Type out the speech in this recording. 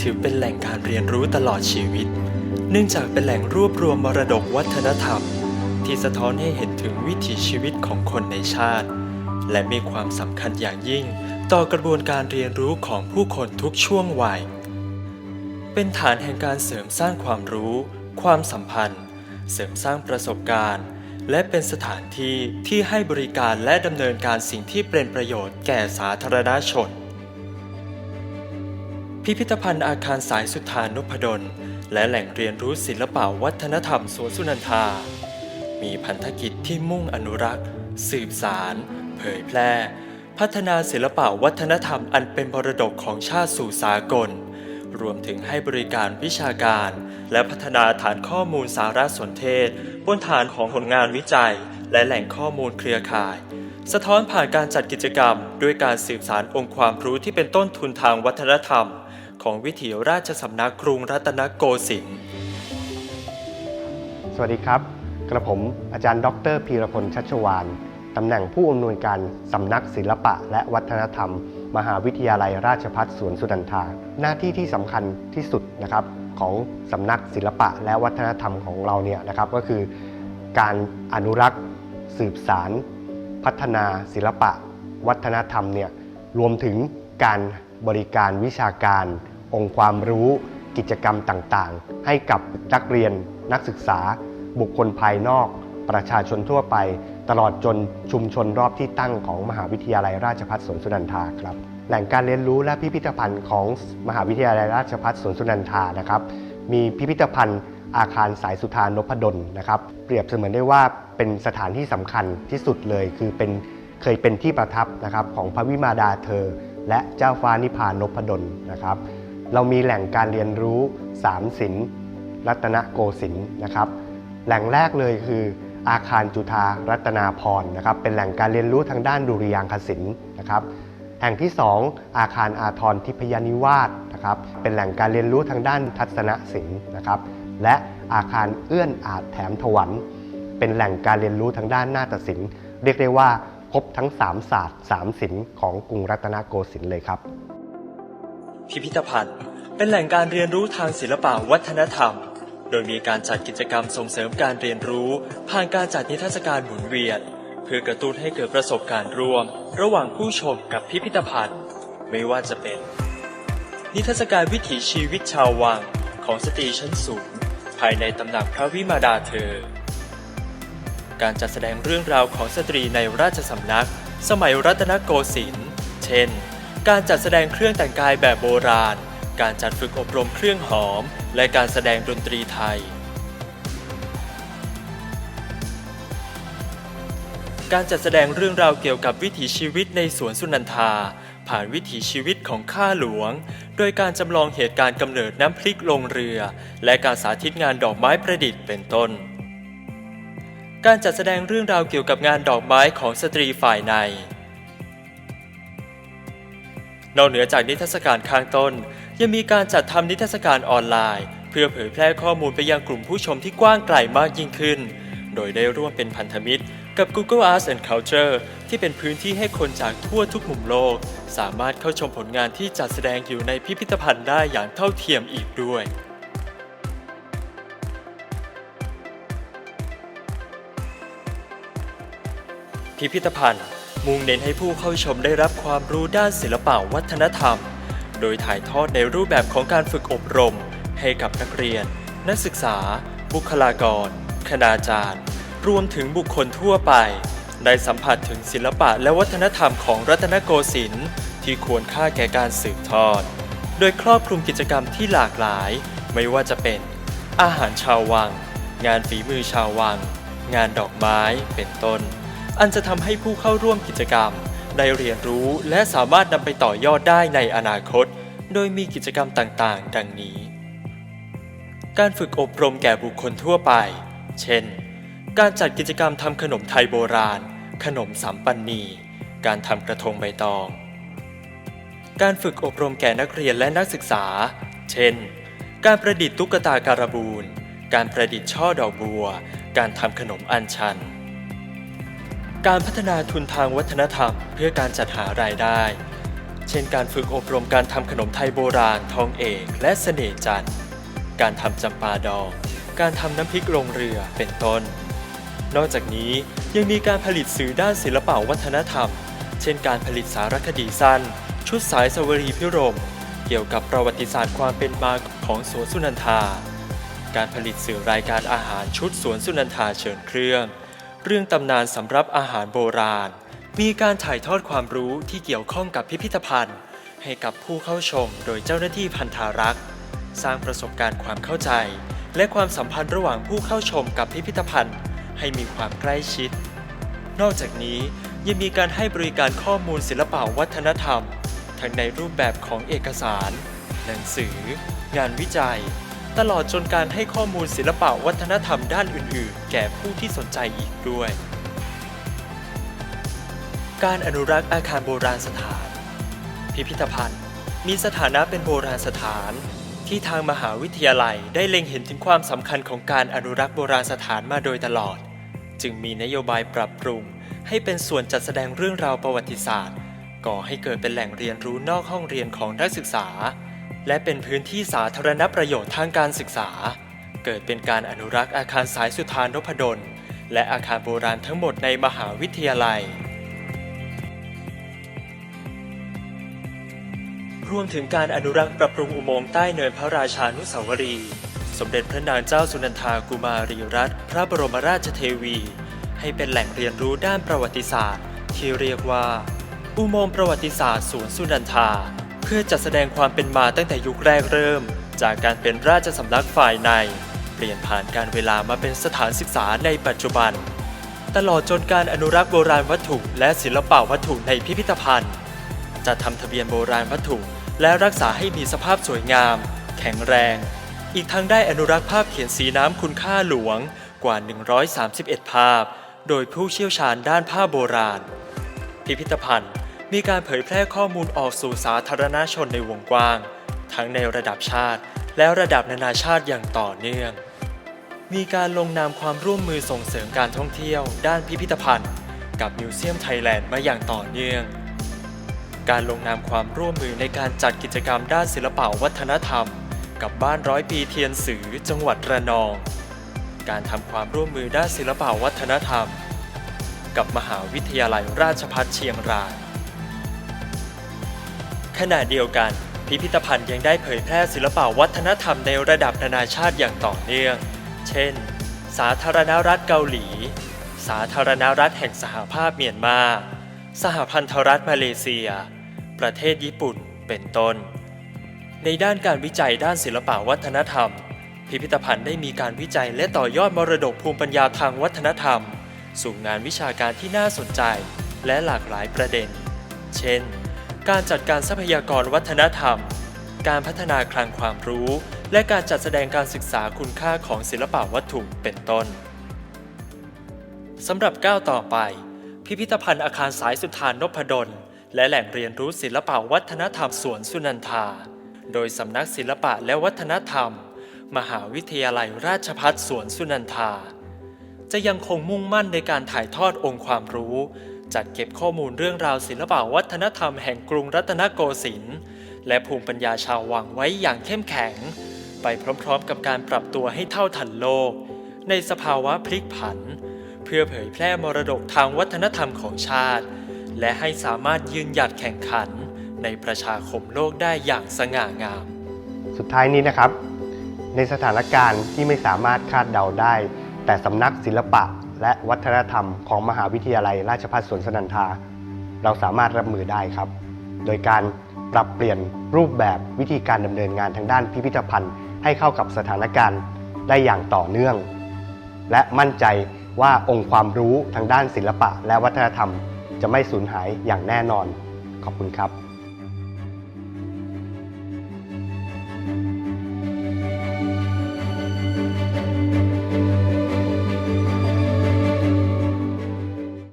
ถือเป็นแหล่งการเรียนรู้ตลอดชีวิต เนื่องจากเป็นแหล่งรวบรวมมรดกวัฒนธรรม ที่สะท้อนให้เห็นถึงวิถีชีวิตของคนในชาติ และมีความสำคัญอย่างยิ่ง ต่อกระบวนการเรียนรู้ของผู้คนทุกช่วงวัย เป็นฐานแห่งการเสริมสร้างความรู้ ความสัมพันธ์ เสริมสร้างประสบการณ์และเป็นสถานที่ที่ให้บริการและดำเนินการสิ่งที่เป็นประโยชน์แก่สาธารณชน พิพิธภัณฑ์อาคารสายสุธานพดล และแหล่งเรียนรู้ศิลปะวัฒนธรรมสวนสุนันทา มีพันธกิจที่มุ่งอนุรักษ์ สืบสาร เผยแพร่ พัฒนาศิลปะวัฒนธรรมอันเป็นมรดกของชาติสู่สากล รวมถึงให้บริการวิชาการ และพัฒนาฐานข้อมูลสารสนเทศ บนฐานของผลงานวิจัย และแหล่งข้อมูลเครือข่ายสะท้อนผ่านการจัดกิจกรรม ด้วยการสืบสารองค์ความรู้ที่เป็นต้นทุนทางวัฒนธรรม ของวิถีราชสำนักกรุงรัตนโกสินทร์ สวัสดีครับ กระผมอาจารย์ ดรพีรพลชัชวานตำแหน่งผู้อำนวยการสำนักศิลปะ และวัฒนธรรม มหาวิทยาลัยราชภัฏสวนสุนันทา หน้าที่ที่สำคัญที่สุดนะครับของสำนักศิลปะและวัฒนธรรมของเราเนี่ยนะครับก็คือการอนุรักษ์สืบสาร พัฒนาศิลปะ วัฒนธรรมเนี่ยรวมถึงการบริการวิชาการ องค์ความรู้ กิจกรรมต่างๆ ให้กับนักเรียน นักศึกษา บุคคลภายนอก ประชาชนทั่วไป ตลอดจนชุมชนรอบที่ตั้งของมหาวิทยาลัยราชภัฏสวนสุนันทาครับแหล่งการเรียนรู้และพิพิธภัณฑ์ของมหาวิทยาลัยราชภัฏสวนสุนันทานะครับมีพิพิธภัณฑ์อาคารสายสุธานพดลนะครับเปรียบเสมือนได้ว่าเป็นสถานที่สำคัญที่สุดเลย คือเป็นเคยเป็นที่ประทับนะครับของพระวิมาดาเธอ และเจ้าฟ้านิพานพดลนะครับ เรามีแหล่งการเรียนรู้สามศิลป์รัตนโกสินทร์นะครับ แหล่งแรกเลยคืออาคารจุฑารัตนาพรนะครับ เป็นแหล่งการเรียนรู้ทางด้านดุริยางคศิลป์นะครับ แห่งที่ 2 อาคารอาทรทิพยานิวาสนะครับ เป็นแหล่งการเรียนรู้ทางด้านทัศนศิลป์นะครับ และอาคารเอื้อนอาจแถมถวัน เป็นแหล่งการเรียนรู้ทางด้านนาฏศิลป์ เรียกได้ว่าครบทั้ง 3 ศาสตร์ 3 ศิลป์ของกรุงรัตนโกสินทร์เลยครับ พิพิธภัณฑ์ เป็นแหล่งการเรียนรู้ทางศิลปะวัฒนธรรม โดยมีการจัดกิจกรรมส่งเสริมการเรียนรู้ ผ่านการจัดนิทรรศการหมุนเวียนเพื่อกระตุ้นให้เกิดประสบการณ์ร่วม ระหว่างผู้ชมกับพิพิธภัณฑ์ ไม่ว่าจะเป็น นิทรรศการวิถีชีวิตชาววังของสตรีชั้นสูง ภายในตำหนักพระวิมาดาเธอ การจัดแสดงเรื่องราวของสตรีในราชสำนัก สมัยรัตนโกสินทร์ เช่น การจัดแสดงเครื่องแต่งกายแบบโบราณ การจัดฝึกอบรมเครื่องหอม และการแสดงดนตรีไทย การจัดแสดงเรื่องราวเกี่ยวกับวิถีชีวิตในสวนสุนันทา ผ่านวิถีชีวิตของข้าหลวง โดยการจำลองเหตุการณ์กำเนิดน้ำพริกลงเรือ และการสาธิตงานดอกไม้ประดิษฐ์เป็นต้นการจัดแสดงเรื่องราวเกี่ยวกับงานดอกไม้ของสตรีฝ่ายใน นอกเหนือจากนิทรรศการข้างต้น ยังมีการจัดทำนิทรรศการออนไลน์ เพื่อเผยแพร่ข้อมูลไปยังกลุ่มผู้ชมที่กว้างไกลมากยิ่งขึ้น โดยได้ร่วมเป็นพันธมิตร กับ Google Arts and Culture ที่เป็นพื้นที่ให้คนจากทั่วทุกมุมโลก สามารถเข้าชมผลงานที่จัดแสดงอยู่ในพิพิธภัณฑ์ได้อย่างเท่าเทียมอีกด้วยพิพิธภัณฑ์ มุ่งเน้นให้ผู้เข้าชมได้รับความรู้ด้านศิลปะวัฒนธรรม โดยถ่ายทอดในรูปแบบของการฝึกอบรม ให้กับนักเรียน นักศึกษา บุคลากร คณาจารย์ รวมถึงบุคคลทั่วไป ได้สัมผัสถึงศิลปะและวัฒนธรรมของรัตนโกสินทร์ที่ควรค่าแก่การสืบทอด โดยครอบคลุมกิจกรรมที่หลากหลาย ไม่ว่าจะเป็น อาหารชาววัง งานฝีมือชาววัง งานดอกไม้ เป็นต้น อันจะทำให้ผู้เข้าร่วมกิจกรรม ได้เรียนรู้และสามารถนำไปต่อยอดได้ในอนาคต โดยมีกิจกรรมต่างๆ ดังนี้ การฝึกอบรมแก่บุคคลทั่วไป เช่น การจัดกิจกรรมทำขนมไทยโบราณ ขนมสัมปันนี การทำกระทงใบตอง การฝึกอบรมแก่นักเรียนและนักศึกษา เช่น การประดิษฐ์ตุ๊กตาการบูน การประดิษฐ์ช่อดอกบัว การทำขนมอัญชัน การพัฒนาทุนทางวัฒนธรรม เพื่อการจัดหารายได้ เช่นการฝึกอบรมการทำขนมไทยโบราณทองเอกและเสน่ห์จันทร์ การทำจำปาดอง การทำน้ำพริกลงเรือเป็นต้น นอกจากนี้ยังมีการผลิตสื่อด้านศิลปวัฒนธรรม เช่นการผลิตสารคดีสั้น ชุดสายสวรีพิรม เกี่ยวกับประวัติศาสตร์ความเป็นมาของสวนสุนันทา การผลิตสื่อรายการอาหารชุดสวนสุนันทาเชิญเครื่อง เรื่องตำนานสำรับอาหารโบราณ มีการถ่ายทอดความรู้ที่เกี่ยวข้องกับพิพิธภัณฑ์ ให้กับผู้เข้าชมโดยเจ้าหน้าที่พันธารักษ์ สร้างประสบการณ์ความเข้าใจ และความสัมพันธ์ระหว่างผู้เข้าชมกับพิพิธภัณฑ์ ให้มีความใกล้ชิด นอกจากนี้ยังมีการให้บริการข้อมูลศิลปวัฒนธรรม ทั้งในรูปแบบของเอกสาร หนังสือ งานวิจัย ตลอดจนการให้ข้อมูลศิลปะวัฒนธรรมด้านอื่น ๆ แก่ผู้ที่สนใจอีกด้วย การอนุรักษ์อาคารโบราณสถาน พิพิธภัณฑ์ มีสถานะเป็นโบราณสถาน ที่ทางมหาวิทยาลัยได้เล็งเห็นถึงความสำคัญของการอนุรักษ์โบราณสถานมาโดยตลอด จึงมีนโยบายปรับปรุง ให้เป็นส่วนจัดแสดงเรื่องราวประวัติศาสตร์ ก่อให้เกิดเป็นแหล่งเรียนรู้นอกห้องเรียนของนักศึกษา และเป็นพื้นที่สาธารณประโยชน์ทางการศึกษา เกิดเป็นการอนุรักษ์อาคารสายสุธานพดล และอาคารโบราณทั้งหมดในมหาวิทยาลัย รวมถึงการอนุรักษ์ปรับปรุงอุโมงค์ใต้เนินพระราชานุสาวรีย์สมเด็จพระนางเจ้าสุนันทากุมารีรัตน์พระบรมราชเทวี ให้เป็นแหล่งเรียนรู้ด้านประวัติศาสตร์ ที่เรียกว่า อุโมงค์ประวัติศาสตร์สวนสุนันทา พื่อจัดแสดงความเป็นมาตั้งแต่ยุคแรกเริ่ม จากการเป็นราชสำนักฝ่ายใน เปลี่ยนผ่านการเวลามาเป็นสถานศึกษาในปัจจุบัน ตลอดจนการอนุรักษ์โบราณวัตถุ และศิลปะวัตถุในพิพิธภัณฑ์จะทำทะเบียนโบราณวัตถุ และรักษาให้มีสภาพสวยงาม แข็งแรง อีกทั้งได้อนุรักษ์ภาพเขียนสีน้ำคุณค่าหลวงกว่า 131 ภาพ โดยผู้เชี่ยวชาญด้านภาพโบราณ พิพิธภัณฑ์ มีการเผยแพร่ข้อมูลออกสู่สาธารณชนในวงกว้าง ทั้งในระดับชาติ และระดับนานาชาติอย่างต่อเนื่อง มีการลงนามความร่วมมือส่งเสริมการท่องเที่ยว ด้านพิพิธภัณฑ์ กับมิวเซียมไทยแลนด์มาอย่างต่อเนื่อง การลงนามความร่วมมือในการจัดกิจกรรมด้านศิลปวัฒนธรรม กับบ้านร้อยปีเทียนสือจังหวัดระนอง การทำความร่วมมือด้านศิลปวัฒนธรรม กับมหาวิทยาลัยราชภัฏเชียงราย ขณะเดียวกัน พิพิธภัณฑ์ยังได้เผยแพร่ศิลปวัฒนธรรมในระดับนานาชาติอย่างต่อเนื่อง เช่น สาธารณรัฐเกาหลี สาธารณรัฐแห่งสหภาพเมียนมา สหพันธรัฐมาเลเซีย ประเทศญี่ปุ่น เป็นต้น ในด้านการวิจัยด้านศิลปวัฒนธรรม พิพิธภัณฑ์ได้มีการวิจัยและต่อยอดมรดกภูมิปัญญาทางวัฒนธรรม สู่งานวิชาการที่น่าสนใจ และหลากหลายประเด็น เช่น การจัดการทรัพยากรวัฒนธรรม การพัฒนาคลังความรู้ และการจัดแสดงการศึกษาคุณค่าของศิลปวัตถุเป็นต้นสำหรับก้าวต่อไป พิพิธภัณฑ์อาคารสายสุธานนพดล และแหล่งเรียนรู้ศิลปวัฒนธรรมสวนสุนันทา โดยสำนักศิลปะและวัฒนธรรม มหาวิทยาลัยราชภัฏสวนสุนันทา จะยังคงมุ่งมั่นในการถ่ายทอดองค์ความรู้ จัดเก็บข้อมูลเรื่องราวศิลปวัฒนธรรมแห่งกรุงรัตนโกสินทร์และภูมิปัญญาชาววังไว้อย่างเข้มแข็ง ไปพร้อมๆกับการปรับตัวให้เท่าทันโลก ในสภาวะพลิกผัน เพื่อเผยแพร่มรดกทางวัฒนธรรมของชาติ และให้สามารถยืนหยัดแข่งขัน ในประชาคมโลกได้อย่างสง่างาม สุดท้ายนี้นะครับ ในสถานการณ์ที่ไม่สามารถคาดเดาได้ แต่สำนักศิลปะ และวัฒนธรรมของมหาวิทยาลัยราชภัฏสวนสนันทา เราสามารถรับมือได้ครับ โดยการปรับเปลี่ยนรูปแบบวิธีการดำเนินงานทางด้านพิพิธภัณฑ์ ให้เข้ากับสถานการณ์ได้อย่างต่อเนื่อง และมั่นใจว่าองค์ความรู้ทางด้านศิลปะ และวัฒนธรรม จะไม่สูญหายอย่างแน่นอน ขอบคุณครับ